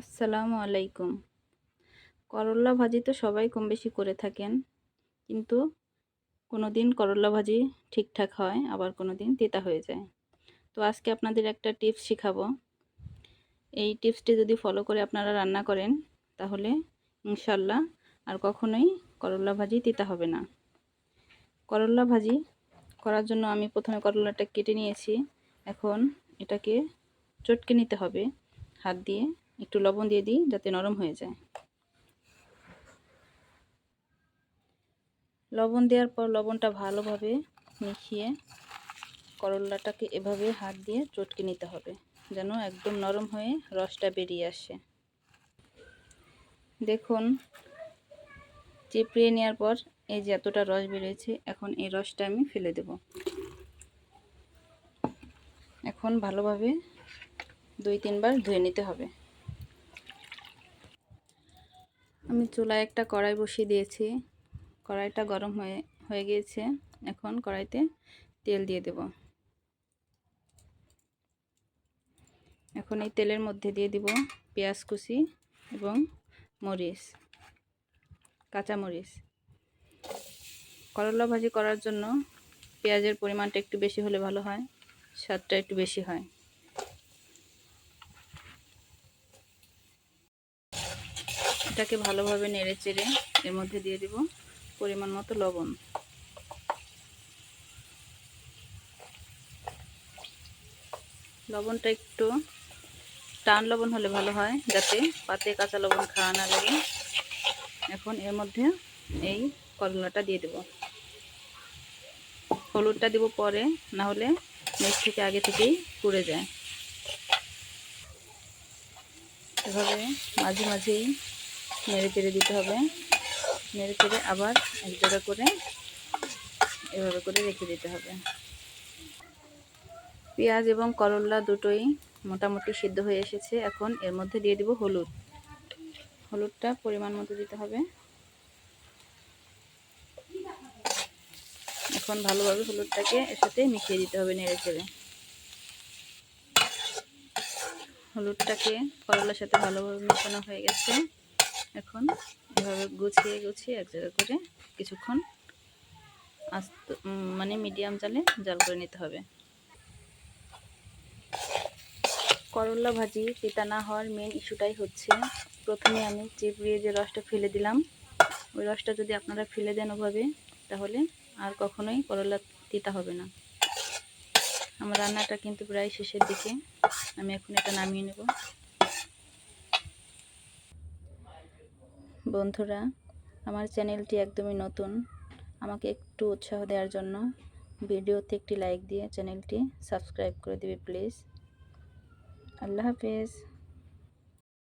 আসসালামু আলাইকুম। করল্লা ভাজি তো সবাই কম বেশি করে থাকেন, কিন্তু কোনো দিন করল্লা ভাজি ঠিকঠাক হয়, আবার কোনো দিন তেতা হয়ে যায়। তো আজকে আপনাদের একটা টিপস শেখাবো। এই টিপসটি যদি ফলো করে আপনারা রান্না করেন, তাহলে ইনশাল্লাহ আর কখনোই করল্লা ভাজি তেতা হবে না। করল্লা ভাজি করার জন্য আমি প্রথমে করল্লাটা কেটে নিয়েছি। এখন এটাকে চটকে নিতে হবে, হাত দিয়ে একটু লবণ দিয়ে দিই যাতে নরম হয়ে যায়। লবণ দেওয়ার পর লবণটা ভালোভাবে মিশিয়ে করল্লাটাকে এভাবে হাত দিয়ে চটকে নিতে হবে, যেন একদম নরম হয়ে রসটা বেরিয়ে আসে। দেখুন, চেপড়িয়ে নেওয়ার পর এই যে এতটা রস বেরিয়েছে, এখন এই রসটা আমি ফেলে দেব। এখন ভালোভাবে দুই তিনবার ধুয়ে নিতে হবে। আমি চুলায় একটা কড়াই বসিয়ে দিয়েছি। কড়াইটা গরম হয়ে হয়ে গিয়েছে। এখন কড়াইতে তেল দিয়ে দেব। এখন এই তেলের মধ্যে দিয়ে দিব পেঁয়াজ কুচি এবং মরিচ, কাঁচা মরিচ। করলা ভাজি করার জন্য পেঁয়াজের পরিমাণটা একটু বেশি হলে ভালো হয়, স্বাদটা একটু বেশি হয়। এটাকে ভালোভাবে নেড়ে চেড়ে এর মধ্যে দিয়ে দিব পরিমাণ মতো লবণ। লবণটা একটু টান লবণ হলে ভালো হয়, যাতে পাতে কাঁচা লবণ খাওয়া না লাগে। এখন এর মধ্যে এই করলাটা দিয়ে দেব। হলুদটা দিব পরে, না হলে মেঘ থেকে আগে থেকেই পুড়ে যায়। এভাবে মাঝে মাঝেই নেড়ে চেড়ে দিতে হবে। নেড়ে চেড়ে আবার এক জায়গা করে এভাবে করে রেখে দিতে হবে। পেঁয়াজ এবং করল্লা দুটোই মোটামুটি সিদ্ধ হয়ে এসেছে। এখন এর মধ্যে দিয়ে দিব হলুদ। হলুদটা পরিমাণ মতো দিতে হবে। এখন ভালোভাবে হলুদটাকে এর সাথে মিশিয়ে দিতে হবে নেড়ে চেড়ে। হলুদটাকে করলার সাথে ভালোভাবে মেশানো হয়ে গেছে। এখন এভাবে গুছিয়ে গুছিয়ে এক জায়গা করে কিছুক্ষণ আস্ত মানে মিডিয়াম জালে জাল করে নিতে হবে। করলা ভাজি তিতা না হওয়ার মেন ইস্যুটাই হচ্ছে, প্রথমে আমি চিপড়িয়ে যে রসটা ফেলে দিলাম, ওই রসটা যদি আপনারা ফেলে দেন ওভাবে, তাহলে আর কখনোই করলা তিতা হবে না। আমার রান্নাটা কিন্তু প্রায় শেষের দিকে, আমি এখন এটা নামিয়ে নেব। বন্ধুরা, আমার চ্যানেলটি একদমই নতুন। আমাকে একটু উৎসাহ দেওয়ার জন্য ভিডিওতে একটি লাইক দিয়ে চ্যানেলটি সাবস্ক্রাইব করে দিবে, প্লিজ। আল্লাহ হাফেজ।